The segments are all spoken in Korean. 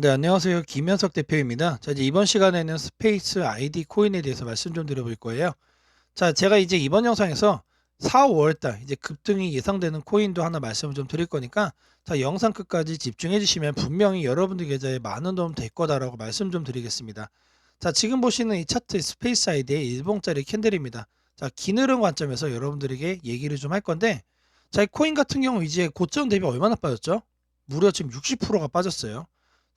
네, 안녕하세요. 김현석 대표입니다. 자, 이제 이번 시간에는 스페이스 아이디 코인에 대해서 말씀 좀 드려볼 거예요. 자, 제가 이제 이번 영상에서 4, 5월 달 이제 급등이 예상되는 코인도 하나 말씀을 좀 드릴 거니까 자, 영상 끝까지 집중해 주시면 분명히 여러분들 계좌에 많은 도움 될 거다라고 말씀 좀 드리겠습니다. 자, 지금 보시는 이 차트 스페이스 아이디의 일봉짜리 캔들입니다. 자, 기늘은 관점에서 여러분들에게 얘기를 좀 할 건데 자, 이 코인 같은 경우 이제 고점 대비 얼마나 빠졌죠? 무려 지금 60%가 빠졌어요.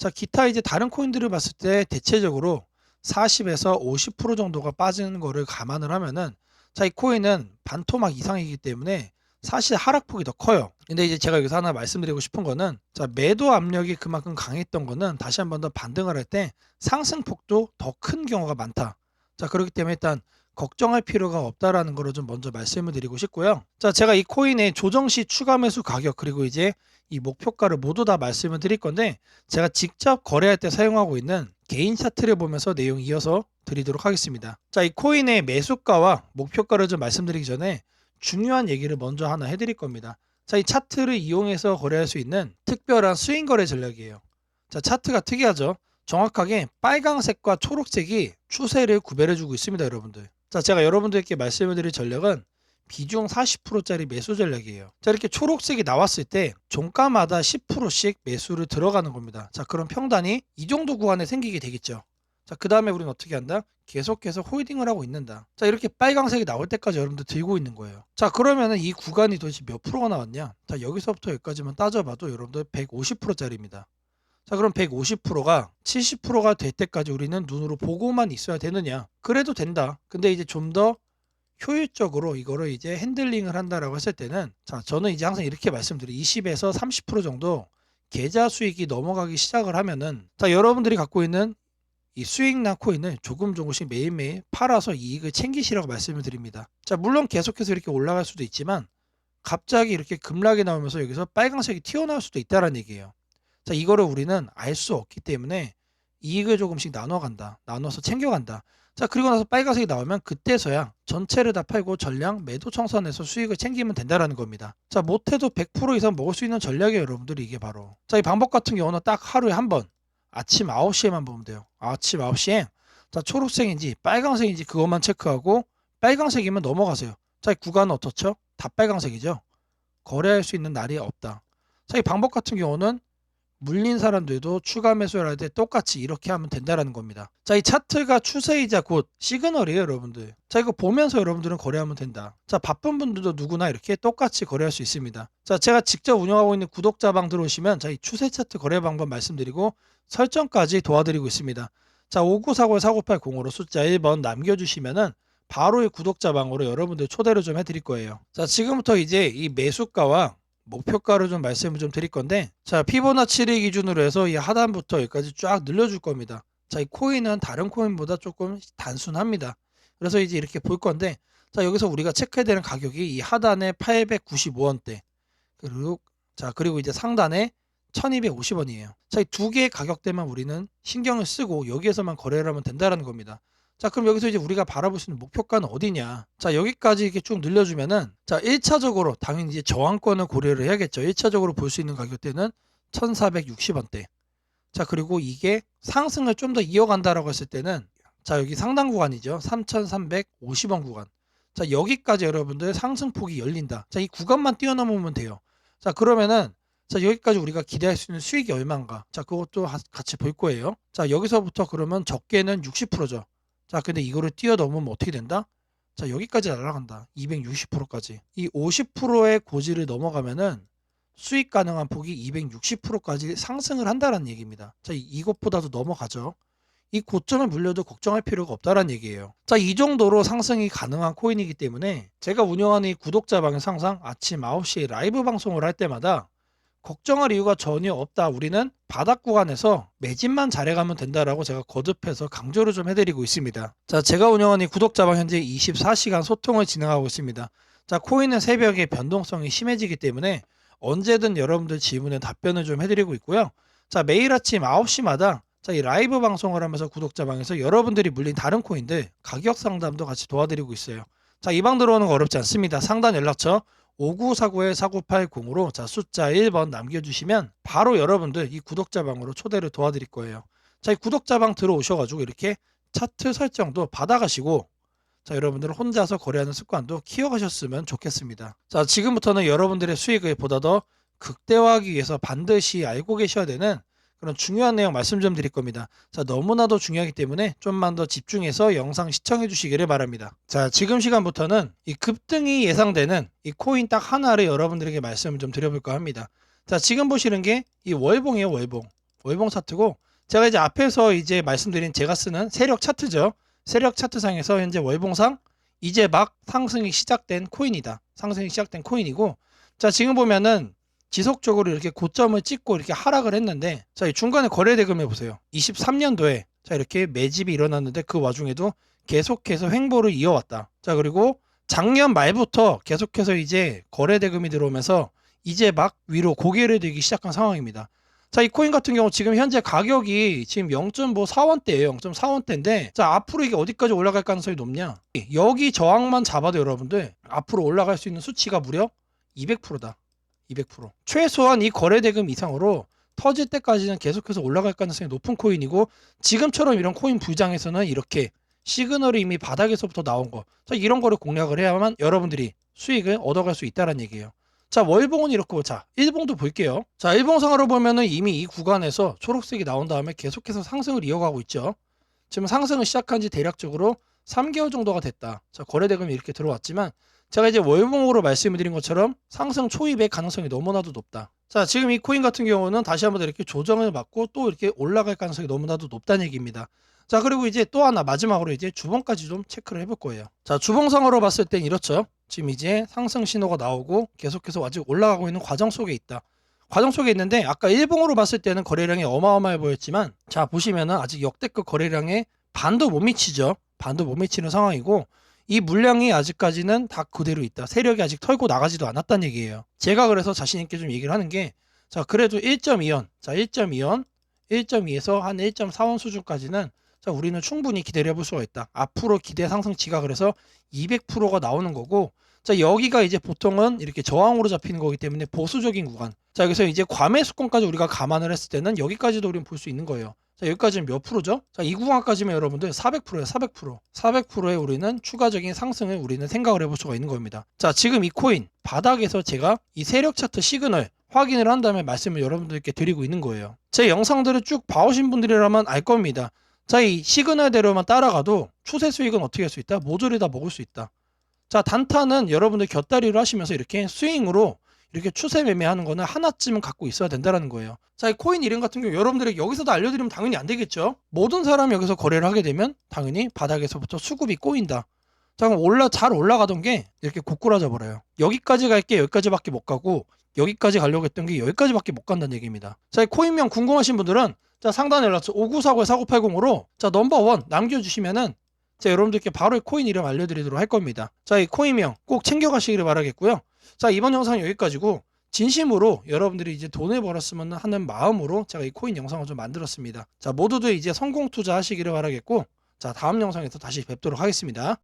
자, 기타 이제 다른 코인들을 봤을 때 대체적으로 40에서 50% 정도가 빠지는 거를 감안을 하면은 자, 이 코인은 반토막 이상이기 때문에 사실 하락폭이 더 커요. 근데 이제 제가 여기서 하나 말씀드리고 싶은 거는 자, 매도 압력이 그만큼 강했던 거는 다시 한 번 더 반등을 할 때 상승폭도 더 큰 경우가 많다. 자, 그렇기 때문에 일단 걱정할 필요가 없다라는 거를 좀 먼저 말씀을 드리고 싶고요. 자, 제가 이 코인의 조정 시 추가 매수 가격 그리고 이제 이 목표가를 모두 다 말씀을 드릴 건데 제가 직접 거래할 때 사용하고 있는 개인 차트를 보면서 내용 이어서 드리도록 하겠습니다. 자, 이 코인의 매수가와 목표가를 좀 말씀드리기 전에 중요한 얘기를 먼저 하나 해드릴 겁니다. 자, 이 차트를 이용해서 거래할 수 있는 특별한 스윙 거래 전략이에요. 자, 차트가 특이하죠. 정확하게 빨강색과 초록색이 추세를 구별해주고 있습니다, 여러분들. 자, 제가 여러분들께 말씀을 드릴 전략은 비중 40%짜리 매수 전략이에요. 자, 이렇게 초록색이 나왔을 때 종가마다 10%씩 매수를 들어가는 겁니다. 자, 그럼 평단이 이 정도 구간에 생기게 되겠죠. 자, 그 다음에 우리는 어떻게 한다? 계속해서 홀딩을 하고 있는다. 자, 이렇게 빨강색이 나올 때까지 여러분들 들고 있는 거예요. 자, 그러면은 이 구간이 도대체 몇 프로가 나왔냐? 자, 여기서부터 여기까지만 따져봐도 여러분들 150%짜리입니다. 자, 그럼 150%가 70%가 될 때까지 우리는 눈으로 보고만 있어야 되느냐? 그래도 된다. 근데 이제 좀 더 효율적으로 이거를 이제 핸들링을 한다라고 했을 때는 자, 저는 이제 항상 이렇게 말씀드려요. 20에서 30% 정도 계좌 수익이 넘어가기 시작을 하면은 자, 여러분들이 갖고 있는 이 수익난 코인을 조금 조금씩 매일매일 팔아서 이익을 챙기시라고 말씀을 드립니다. 자, 물론 계속해서 이렇게 올라갈 수도 있지만 갑자기 이렇게 급락이 나오면서 여기서 빨강색이 튀어나올 수도 있다라는 얘기예요. 자, 이거를 우리는 알 수 없기 때문에 이익을 조금씩 나눠 간다. 나눠서 챙겨 간다. 자, 그리고 나서 빨간색이 나오면 그때서야 전체를 다 팔고 전량 매도 청산해서 수익을 챙기면 된다라는 겁니다. 자, 못해도 100% 이상 먹을 수 있는 전략이에요, 여러분들이 이게 바로. 자, 이 방법 같은 경우는 딱 하루에 한 번. 아침 9시에만 보면 돼요. 아침 9시에 자, 초록색인지 빨강색인지 그것만 체크하고 빨강색이면 넘어가세요. 자, 이 구간은 어떻죠? 다 빨강색이죠. 거래할 수 있는 날이 없다. 자, 이 방법 같은 경우는 물린 사람들도 추가 매수를 할 때 똑같이 이렇게 하면 된다라는 겁니다. 자, 이 차트가 추세이자 곧 시그널이에요, 여러분들. 자, 이거 보면서 여러분들은 거래하면 된다. 자, 바쁜 분들도 누구나 이렇게 똑같이 거래할 수 있습니다. 자, 제가 직접 운영하고 있는 구독자방 들어오시면 자, 이 추세 차트 거래 방법 말씀드리고 설정까지 도와드리고 있습니다. 자, 5940-4980으로 숫자 1번 남겨주시면은 바로 이 구독자방으로 여러분들 초대를 좀 해드릴 거예요. 자, 지금부터 이제 이 매수가와 목표가를 좀 말씀을 좀 드릴 건데 자 피보나치를 기준으로 해서 이 하단부터 여기까지 쫙 늘려줄 겁니다. 자 이 코인은 다른 코인보다 조금 단순합니다. 그래서 이제 이렇게 볼 건데 자 여기서 우리가 체크해야 되는 가격이 이 하단에 895원대. 그리고 자 그리고 이제 상단에 1250원이에요. 자 이 두 개의 가격대만 우리는 신경을 쓰고 여기에서만 거래를 하면 된다는 겁니다 자, 그럼 여기서 이제 우리가 바라볼 수 있는 목표가는 어디냐? 자, 여기까지 이렇게 쭉 늘려주면은, 자, 1차적으로 당연히 이제 저항권을 고려를 해야겠죠. 1차적으로 볼 수 있는 가격대는 1460원대. 자, 그리고 이게 상승을 좀 더 이어간다라고 했을 때는, 자, 여기 상당 구간이죠. 3350원 구간. 자, 여기까지 여러분들 상승폭이 열린다. 자, 이 구간만 뛰어넘으면 돼요. 자, 그러면은, 자, 여기까지 우리가 기대할 수 있는 수익이 얼마인가? 자, 그것도 같이 볼 거예요. 자, 여기서부터 그러면 적게는 60%죠. 자, 근데 이거를 뛰어넘으면 어떻게 된다? 자, 여기까지 날아간다. 260%까지. 이 50%의 고지를 넘어가면은 수익 가능한 폭이 260%까지 상승을 한다는 얘기입니다. 자, 이것보다도 넘어가죠. 이 고점을 물려도 걱정할 필요가 없다는 얘기예요. 자, 이 정도로 상승이 가능한 코인이기 때문에 제가 운영하는 이 구독자방에서 항상 아침 9시에 라이브 방송을 할 때마다 걱정할 이유가 전혀 없다. 우리는 바닥 구간에서 매집만 잘해가면 된다라고 제가 거듭해서 강조를 좀 해드리고 있습니다. 자, 제가 운영하는 이 구독자방 현재 24시간 소통을 진행하고 있습니다. 자, 코인은 새벽에 변동성이 심해지기 때문에 언제든 여러분들 질문에 답변을 좀 해드리고 있고요. 자, 매일 아침 9시마다 자, 이 라이브 방송을 하면서 구독자방에서 여러분들이 물린 다른 코인들 가격 상담도 같이 도와드리고 있어요. 자, 이 방 들어오는 거 어렵지 않습니다. 상단 연락처 5949-4980으로 자 숫자 1번 남겨주시면 바로 여러분들 이 구독자방으로 초대를 도와드릴 거예요. 자, 이 구독자방 들어오셔가지고 이렇게 차트 설정도 받아가시고 자, 여러분들 혼자서 거래하는 습관도 키워가셨으면 좋겠습니다. 자, 지금부터는 여러분들의 수익을 보다 더 극대화하기 위해서 반드시 알고 계셔야 되는 그런 중요한 내용 말씀 좀 드릴 겁니다. 자, 너무나도 중요하기 때문에 좀만 더 집중해서 영상 시청해 주시기를 바랍니다. 자, 지금 시간부터는 이 급등이 예상되는 이 코인 딱 하나를 여러분들에게 말씀을 좀 드려볼까 합니다. 자, 지금 보시는 게 이 월봉이에요, 월봉. 월봉 차트고 제가 이제 앞에서 이제 말씀드린 제가 쓰는 세력 차트죠. 세력 차트상에서 현재 월봉상 이제 막 상승이 시작된 코인이다. 상승이 시작된 코인이고 자, 지금 보면은 지속적으로 이렇게 고점을 찍고 이렇게 하락을 했는데 자, 이 중간에 거래 대금을 보세요. 23년도에 자, 이렇게 매집이 일어났는데 그 와중에도 계속해서 횡보를 이어왔다. 자, 그리고 작년 말부터 계속해서 이제 거래 대금이 들어오면서 이제 막 위로 고개를 들기 시작한 상황입니다. 자, 이 코인 같은 경우 지금 현재 가격이 지금 0.4원대예요. 0.4원대인데 자, 앞으로 이게 어디까지 올라갈 가능성이 높냐? 여기 저항만 잡아도 여러분들 앞으로 올라갈 수 있는 수치가 무려 200%다. 200%. 최소한 이 거래 대금 이상으로 터질 때까지는 계속해서 올라갈 가능성이 높은 코인이고 지금처럼 이런 코인 부장에서는 이렇게 시그널이 이미 바닥에서부터 나온 거. 자, 이런 거를 공략을 해야만 여러분들이 수익을 얻어갈 수 있다는 얘기예요. 자, 월봉은 이렇고 자, 일봉도 볼게요. 자, 일봉상으로 보면은 이미 이 구간에서 초록색이 나온 다음에 계속해서 상승을 이어가고 있죠. 지금 상승을 시작한 지 대략적으로 3개월 정도가 됐다. 자, 거래 대금이 이렇게 들어왔지만 제가 이제 월봉으로 말씀을 드린 것처럼 상승 초입의 가능성이 너무나도 높다. 자, 지금 이 코인 같은 경우는 다시 한번 이렇게 조정을 받고 또 이렇게 올라갈 가능성이 너무나도 높다는 얘기입니다. 자, 그리고 이제 또 하나 마지막으로 이제 주봉까지 좀 체크를 해볼 거예요. 자, 주봉상으로 봤을 땐 이렇죠. 지금 이제 상승 신호가 나오고 계속해서 아직 올라가고 있는 과정 속에 있다. 과정 속에 있는데 아까 일봉으로 봤을 때는 거래량이 어마어마해 보였지만 자, 보시면은 아직 역대급 거래량에 반도 못 미치죠. 반도 못 미치는 상황이고 이 물량이 아직까지는 다 그대로 있다. 세력이 아직 털고 나가지도 않았다는 얘기예요. 제가 그래서 자신 있게 좀 얘기를 하는 게 자, 그래도 1.2원. 자, 1.2원. 1.2에서 한 1.4원 수준까지는 자, 우리는 충분히 기대해 볼 수가 있다. 앞으로 기대 상승치가 그래서 200%가 나오는 거고 자, 여기가 이제 보통은 이렇게 저항으로 잡히는 거기 때문에 보수적인 구간. 자, 여기서 이제 과매수권까지 우리가 감안을 했을 때는 여기까지도 우리는 볼 수 있는 거예요. 자, 여기까지는 몇 프로죠? 자, 이 구간까지면 여러분들 400%예요, 400%. 400%에 우리는 추가적인 상승을 우리는 생각을 해볼 수가 있는 겁니다. 자, 지금 이 코인 바닥에서 제가 이 세력 차트 시그널 확인을 한 다음에 말씀을 여러분들께 드리고 있는 거예요. 제 영상들을 쭉 봐오신 분들이라면 알 겁니다. 자, 이 시그널대로만 따라가도 추세 수익은 어떻게 할 수 있다? 모조리 다 먹을 수 있다. 자, 단타는 여러분들 곁다리로 하시면서 이렇게 스윙으로 이렇게 추세 매매하는 거는 하나쯤은 갖고 있어야 된다는 거예요. 자, 이 코인 이름 같은 경우 여러분들에게 여기서도 알려드리면 당연히 안 되겠죠. 모든 사람이 여기서 거래를 하게 되면 당연히 바닥에서부터 수급이 꼬인다. 자, 그럼 올라 잘 올라가던 게 이렇게 고꾸라져 버려요. 여기까지 갈게 여기까지밖에 못 가고 여기까지 가려고 했던 게 여기까지밖에 못 간다는 얘기입니다. 자, 이 코인명 궁금하신 분들은 자, 상단에 연락처 5949-4980으로 자, 넘버원 남겨주시면은 자, 여러분들께 바로 이 코인 이름 알려드리도록 할 겁니다. 자, 이 코인명 꼭 챙겨가시기를 바라겠고요. 자, 이번 영상 여기까지고 진심으로 여러분들이 이제 돈을 벌었으면 하는 마음으로 제가 이 코인 영상을 좀 만들었습니다. 자, 모두들 이제 성공 투자 하시기를 바라겠고 자, 다음 영상에서 다시 뵙도록 하겠습니다.